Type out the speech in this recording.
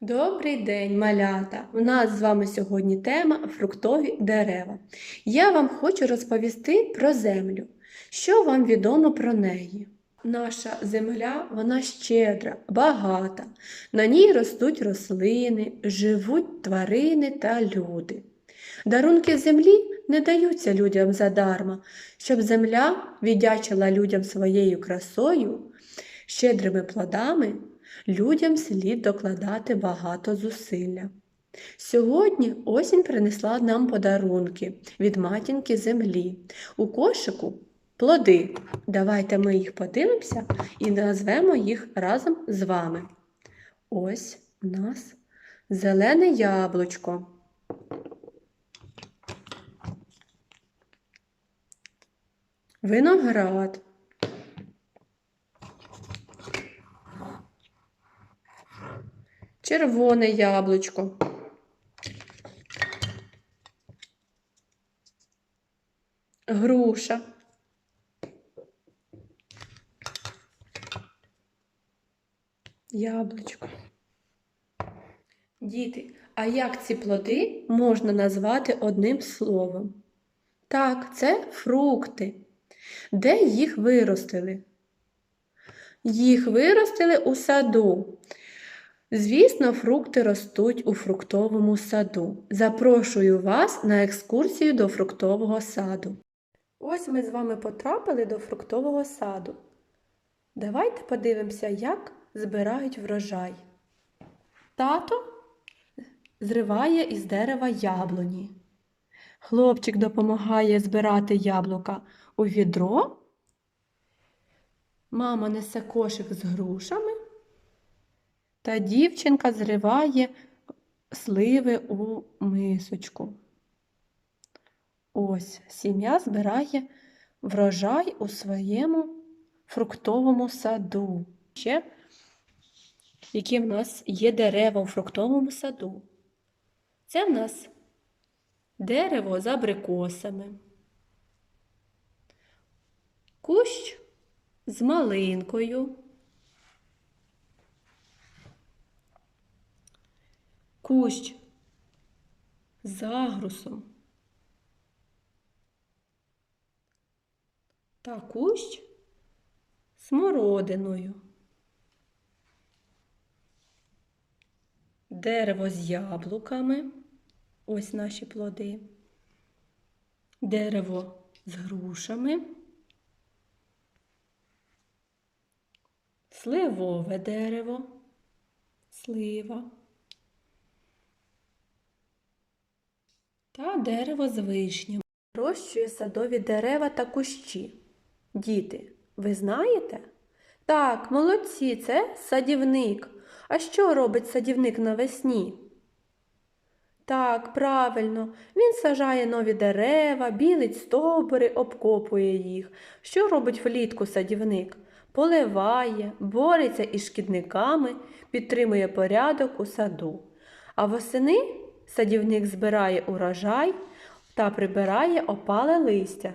Добрий день, малята! У нас з вами сьогодні тема фруктові дерева. Я вам хочу розповісти про землю. Що вам відомо про неї? Наша земля вона щедра, багата. На ній ростуть рослини, живуть тварини та люди. Дарунки землі не даються людям задарма, щоб земля віддячила людям своєю красою, щедрими плодами людям слід докладати багато зусилля. Сьогодні осінь принесла нам подарунки від матінки землі. У кошику плоди. Давайте ми їх подивимося і назвемо їх разом з вами. Ось у нас зелене яблучко. Виноград. Червоне яблучко. Груша. Яблучко. Діти, а як ці плоди можна назвати одним словом? Так, це фрукти. Де їх виростили? Їх виростили у саду. Звісно, фрукти ростуть у фруктовому саду. Запрошую вас на екскурсію до фруктового саду. Ось ми з вами потрапили до фруктового саду. Давайте подивимося, як збирають врожай. Тато зриває із дерева яблуні. Хлопчик допомагає збирати яблука у відро. Мама несе кошик з грушами. Та дівчинка зриває сливи у мисочку. Ось сім'я збирає врожай у своєму фруктовому саду. Ще які в нас є дерева у фруктовому саду. Це в нас дерево з абрикосами, кущ з малинкою. Кущ з агрусом. Та кущ смородиною, дерево з яблуками, ось наші плоди, дерево з грушами, сливове дерево, слива. Та дерево з вишням. Рощує садові дерева та кущі. Діти, ви знаєте? Так, молодці, це садівник. А що робить садівник навесні? Так, правильно, він сажає нові дерева, білить стовбури, обкопує їх. Що робить влітку садівник? Поливає, бореться із шкідниками, підтримує порядок у саду. А восени Садівник збирає урожай та прибирає опале листя.